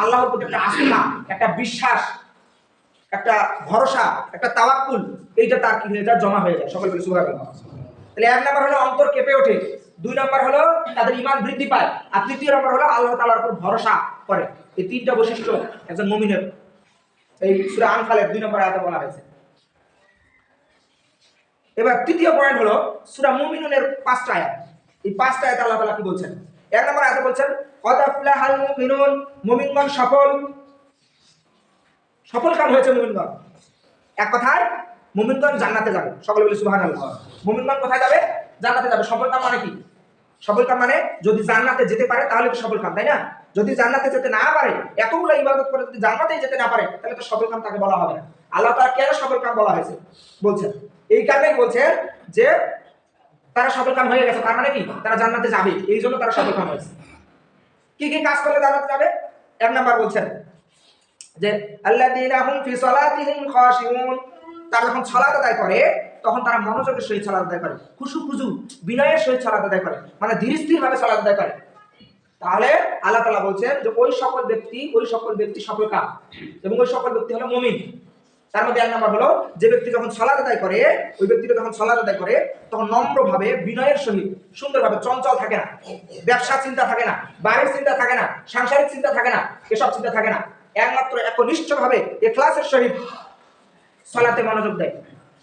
আল্লাহর প্রতি একটা আস্থা, একটা বিশ্বাস, একটা ভরসা, একটা তাওয়াক্কুল, এইটা তার কি হয়ে জমা হয়ে যায়। সকল বলে সুবহানাল্লাহ। তাহলে এক নাম্বার হলো অন্তর কেঁপে ওঠে। দুই নাম্বার হলো তাদের ইমান বৃদ্ধি পায়। আর তৃতীয় নাম্বার হলো আল্লাহ তাআলার উপর ভরসা করে। এই তিনটা বৈশিষ্ট্য একজন মুমিনের। এই সূরা আনফালের দুই নম্বর আয়াতে বলা হয়েছে। এবার তৃতীয় পয়েন্ট হলো সূরা মুমিনুনের পাঁচটা আয়াত। এই পাঁচটা আয়াত আল্লাহ তাআলা কি বলছেন? এক নম্বর আয়াতে বলছেন, কদ আফলাহাল মুমিনুন মুমিনগণ সফল। সফল কাম হয়েছে মুমিনগণ? এক কথায়, মুমিনগণ জান্নাতে যাবে। সকলে বলে, সুবহানাল্লাহ মুমিনগণ কোথায় যাবে? জান্নাতে যাবে। সফল কাম মানে কি? সফল কাম মানে যদি জান্নাতে যেতে পারে, তাহলে তো সফল কাম তাই না? যদি জান্নাতে যেতে না পারে, এতগুলো ইবাদত করে যদি জান্নাতে যেতে না পারে, তাহলে তো সফল কাম তাকে বলা হবে না। আল্লাহ তাআলা কেন সফল কাম বলা হয়েছে? বলছেন, এই কারণেই বলছেন যে তারা সফল কাম হয়ে গেছে, তার মানে কি? তারা জান্নাতে যাবে। এই জন্য তারা সফল কাম হয়েছে। কি কি কাজ করলে জান্নাতে যাবে? এক নাম্বার বলছেন যে, আল্লাযীনা হুম ফি সালাতিহিম খাশিউন। তারা যখন সালাত আদায় করে, তখন তারা মনোযোগের সহিত সালাত আদায় করে। খুশু খুশু বিনয়ের সহিত সালাত আদায় করে। মানে ধীর স্থির ভাবে সালাত আদায় করে। তাহলে আল্লাহ তাআলা বলছেন যে, ওই সকল ব্যক্তি, ওই সকল ব্যক্তি সফল কাম এবং ওই সকল ব্যক্তি হলো মুমিন। তার মধ্যে এক নম্বর হলো, যে ব্যক্তি যখন সালাত আদায় করে, ওই ব্যক্তিটা যখন সালাত আদায় করে, তখন নম্রভাবে বিনয়ের সহিত, সুন্দরভাবে চঞ্চল থাকে না ব্যবসা চিন্তা থাকে না, বাড়ির চিন্তা থাকে না, সাংসারিক চিন্তা থাকে না, এসব চিন্তা থাকে না। একমাত্র একনিষ্ঠভাবে এখলাসের সহিত সালাতে মনোযোগ দেয়।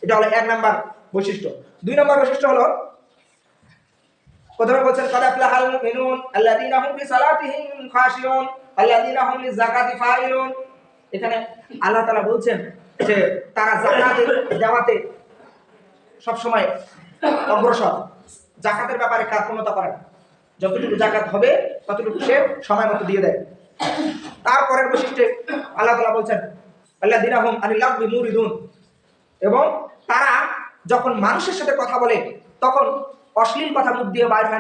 এটা হলো এক নাম্বার বৈশিষ্ট্য। দুই নম্বর বৈশিষ্ট্য হলো, প্রথমে বলছেন, কাদ আফলাহাল মুমিনুন আল্লাযীনা হুম ফি সালাতিহিম খাশিউন, আল্লাযীনা হুম লিযাকাতি ফাইলুন। এখানে আল্লাহ তাআলা বলছেন যে তারা জাকাতের দেওয়াতে সব সময় অগ্রসর। জাকাতের ব্যাপারে কার্পণ্যতা করে যতটুকু জাকাত হবে, ততটুকু সে সময় মতো দিয়ে দেয়। তারপরের বৈশিষ্ট্যে আল্লাহ তাআলা বলছেন, আল্লাযীনা হুম আনিল লাগবি মুরিদুন। এবং তারা যখন মানুষের সাথে কথা বলে, তখন অশ্লীল কথা মুখ দিয়ে বাইর হয় না।